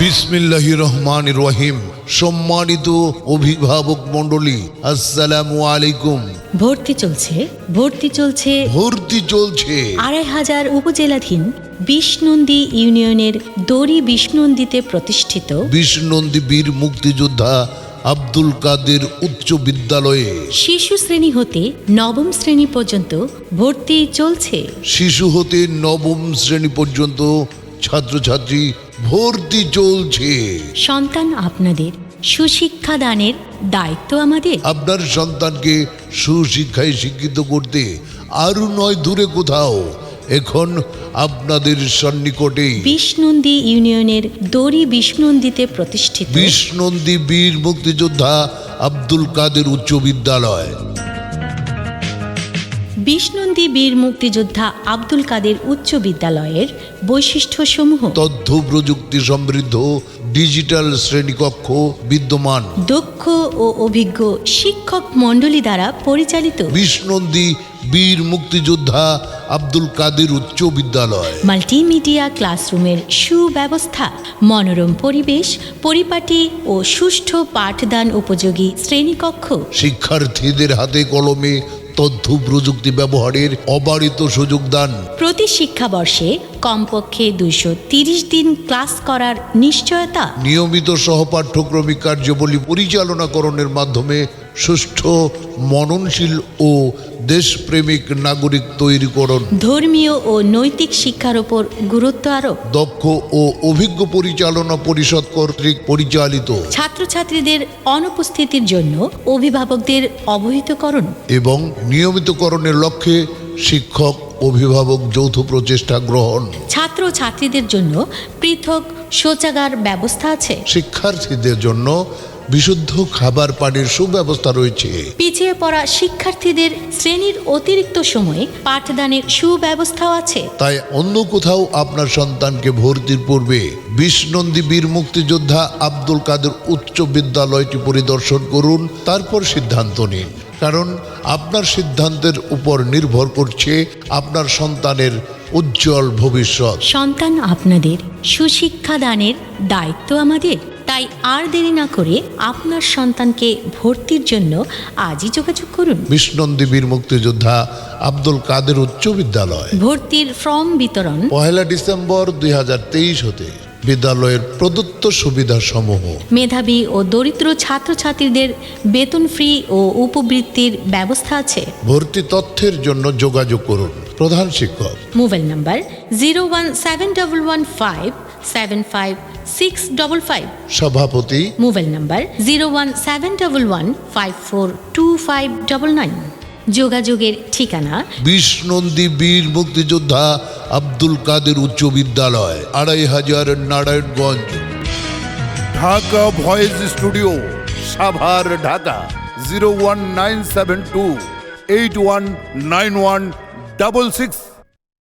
বিসমিল্লাহি রহমান রহিম। সম্মানিত অভিভাবক মণ্ডলী আসসালামু আলাইকুম। ভর্তি চলছে ভর্তি চলছে ভর্তি চলছে। আড়াই হাজার উপজেলাধীন বিষ্ণন্দী ইউনিয়নের দড়ি বিষ্ণন্দিতে প্রতিষ্ঠিত বিষ্ণন্দী বীর মুক্তিযোদ্ধা আব্দুল কাদের উচ্চ বিদ্যালয়ে। শিশু শ্রেণি হতে নবম শ্রেণি পর্যন্ত ভর্তি চলছে। শিশু হতে নবম শ্রেণি পর্যন্ত ছাত্রছাত্রী ভর্তি চলছে। সন্তান আপনাদের সুশিক্ষা দানের দায়িত্ব আমাদের। আপনার সন্তানকে সুশিক্ষায় শিক্ষিত করতে আরও নয় দূরে কোথাও এখন আপনাদের সন্নিকটে বিষ্ণন্দী ইউনিয়নের দড়ি বিষ্ণন্দিতে প্রতিষ্ঠিত। বিষ্ণন্দী বীর মুক্তিযোদ্ধা আব্দুল কাদের উচ্চ বিদ্যালয়। বিষ্ণন্দী বীর মুক্তিযোদ্ধা আব্দুল কাদের উচ্চ বিদ্যালয়ের বৈশিষ্ট্যসমূহ। তথ্য প্রযুক্তি সমৃদ্ধ ডিজিটাল শ্রেণীকক্ষ বিদ্যমান। দক্ষ ও অভিজ্ঞ শিক্ষক মণ্ডলী দ্বারা পরিচালিত। বিষ্ণন্দী বীর মুক্তিযোদ্ধা আব্দুল কাদের উচ্চ বিদ্যালয়। মাল্টিমিডিয়া ক্লাসরুমের সুব্যবস্থা মনোরম পরিবেশ পরিপাটি ও সুষ্ঠু পাঠদান উপযোগী শ্রেণীকক্ষ। শিক্ষার্থীদের হাতে কলমে তথ্য প্রযুক্তি ব্যবহারের অবারিত সুযোগ দান। প্রতি শিক্ষাবর্ষে কমপক্ষে দুইশো তিরিশ দিন ক্লাস করার নিশ্চয়তা। নিয়মিত সহপাঠ্যক্রমিক কার্যাবলী পরিচালনাকরণের মাধ্যমে সুষ্ঠু মননশীল ও দেশপ্রেমিক নাগরিক তৈরি তৈরিকরণ ধর্মীয় ও নৈতিক শিক্ষার ওপর গুরুত্ব আরোপ। দক্ষ ও অভিজ্ঞ পরিচালনা পরিষদ কর্তৃক পরিচালিত। ছাত্রছাত্রীদের অনুপস্থিতির জন্য অভিভাবকদের অবহিতকরণ এবং নিয়মিতকরণের লক্ষ্যে শিক্ষক অভিভাবক যৌথ প্রচেষ্টা গ্রহণ। ছাত্র ছাত্রীদের জন্য পৃথক শৌচাগার ব্যবস্থা আছে। শিক্ষার্থীদের জন্য বিশুদ্ধ খাবার পানির সুব্যবস্থা রয়েছে। পিছিয়ে পড়া শিক্ষার্থীদের শ্রেণির অতিরিক্ত সময়ে পাঠদানের সুব্যবস্থাও আছে। তাই অন্য কোথাও আপনার সন্তানকে ভর্তির পূর্বে বিষ্ণন্দী বীর মুক্তিযোদ্ধা আব্দুল কাদের উচ্চ বিদ্যালয়টি পরিদর্শন করুন তারপর সিদ্ধান্ত নিন। কারণ আপনার সিদ্ধান্তের উপর নির্ভর করছে আপনার সন্তানের উজ্জ্বল ভবিষ্যৎ। সন্তান আপনাদের সুশিক্ষা দানের দায়িত্ব আমাদের। তাই আর দেরি না করে আপনার সন্তানকে ভর্তির জন্য আজই যোগাযোগ করুন। বিষ্ণন্দী বীর মুক্তিযোদ্ধা আব্দুল কাদের উচ্চ বিদ্যালয়। ভর্তির ফর্ম বিতরণ। পহেলা ডিসেম্বর দুই হতে বিদ্যালয়ের প্রদত্ত সুবিধা সমূহ মেধাবী ও দরিদ্র ছাত্রছাত্রীদের বেতন ফ্রি ও উপবৃত্তির ব্যবস্থা আছে। ভর্তি তথ্যের জন্য যোগাযোগ করুন। প্রধান শিক্ষক। Mobile number zero one seven double one five seven five six double five সভাপতি mobile number zero one seven double one five four two five double nine যোগাযোগের ঠিকানা বিষ্ণন্দী বীর মুক্তিযোদ্ধা আব্দুল কাদের উচ্চ বিদ্যালয় আড়াই হাজার Narayanganj. Dhaka voice studio Savar Dhaka zero one nine seven two eight one nine one double six